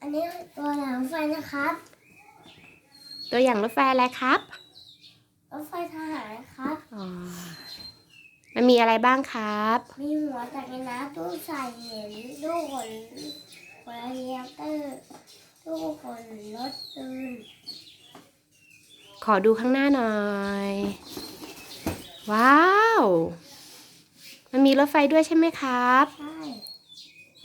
อันนี้ตัวหลังไฟนะครับ ตัวอย่างรถไฟอะไรครับรถไฟทหารครับอ๋อมันมีอะไรบ้างครับ มีหัวจากรยานน้ำตู้ใส่เหรียญลูกขนขนเฮลิคอปเตอร์ลูกขนรถปืนขอดูข้างหน้าหน่อย ว้าว มันมีรถไฟด้วยใช่ไหมครับ ใช่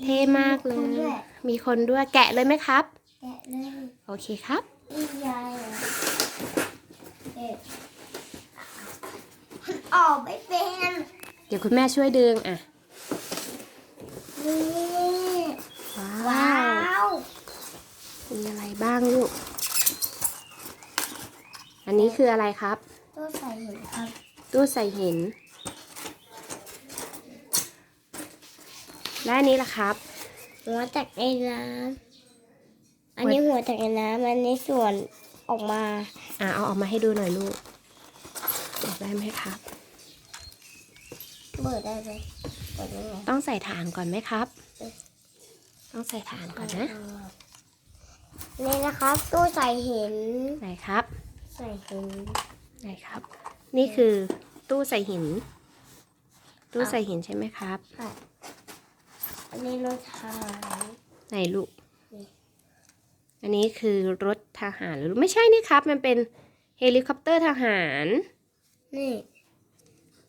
เท่มากเลคนด้ยวย มีคนด้วยแกะเลยไหมครับ แกะเลยโอเคครับนี่ยายเหรอเอ๊ะมันออกไม่เป็นเดี๋ยวคุณแม่ช่วยดึงอะนี่ว้าว้าววมีอะไรบ้างลูก อันนี้คืออะไรครับ ตู้ใส่เห็นครับ ตู้ใส่หิน และอันนี้ล่ะครับ หัวจากในน้ำอันนี้หัวจากในน้ำอันนี้ส่วนออกมา อะเอาออกมาให้ดูหน่อยลูกออกได้ไหมครับ เปิดได้ไหมเปิดได้ไหมต้องใส่ฐานก่อนไหมครับเอ๊ะต้องใส่ฐานก่อนนะนี่นะครับตู้ใส่เห็นไหนครับ ใส่เห็นไหนครับ นี่คือตู้ใส่หิน ตู้ใส่หินใช่ไหมครับค่ะ อันนี้รถทหารไหนลูกนี่อันนี้คือรถทหารหรือไม่ใช่นี่ครับ มันเป็นเฮลิคอปเตอร์ทหาร นี่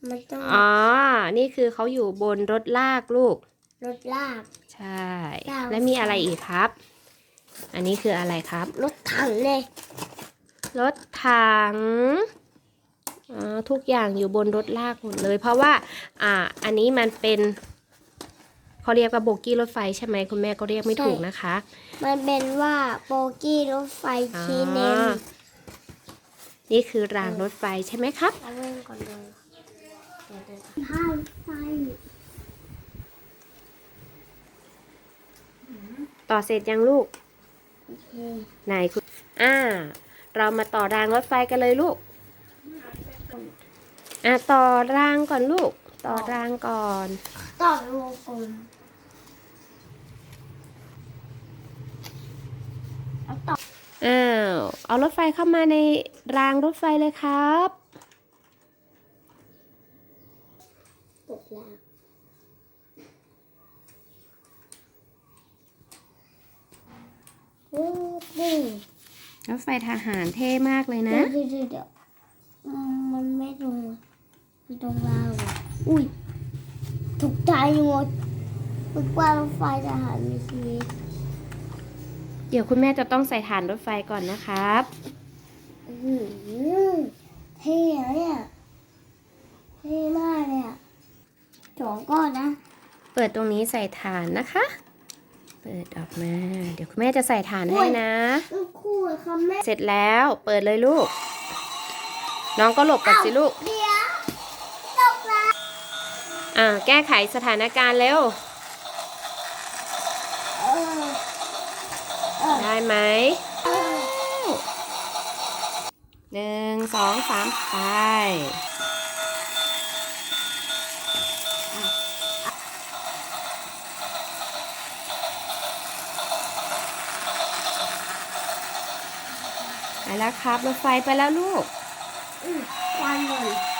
มันต้องอ๋อ นี่คือเขาอยู่บนรถลากลูก รถลาก ใช่ลากแล้วมีอะไรอีกครับ อันนี้คืออะไรครับ รถถังเลย รถถังอ๋อทุกอย่างอยู่บนรถลากหมดเลย เพราะว่า อ่า อันนี้มันเป็น เขาเรียกว่าโบกี้รถไฟใช่ไหมคุณแม่ก็เรียกไม่ถูกนะคะ มันเป็นว่าโบกี้รถไฟชีเนมอ่านี่คือรางรถไฟใช่ไหมครับเอาเล่นก่อนเลยข้าวไฟต่อเสร็จยังลูกโอเคไหนคุณอ่า เรามาต่อรางรถไฟกันเลยลูก อะต่อรางก่อนลูก ต่อรางก่อน ต่อเป็นวงกลมเอาต่ออ้าว เอารถไฟเข้ามาในรางรถไฟเลยครับตกแล้วโอ้ดิรถไฟทหารเท่มากเลยเดี๋นะยวเดี๋ยวเดี๋ยวเดี๋ยวอืมมันไม่ตรงมันตรงราวอะ อุ้ยถูกใจหมดนึกว่ารถไฟทหารมีชีวิตเดี๋ยวคุณแม่จะต้องใส่ฐานรถไฟก่อนนะครับ อื้อหือเท่อะเนี่ยเท่มากเลยอะสองก้อนนะเปิดตรงนี้ใส่ฐานนะคะ เปิดออกมา เดี๋ยวคุณแม่จะใส่ฐานให้นะต้องคู่เลยค่ะแม่เสร็จแล้ว เปิดเลยลูก น้องก็หลบกันสิลูกเดี๋ยวตกแล้ว อ่าแก้ไขสถานการณ์เร็ว ได้ไหมหนึ่งสองสามไปไปแล้วครับรถไฟไปแล้วลูก อืมวันเลย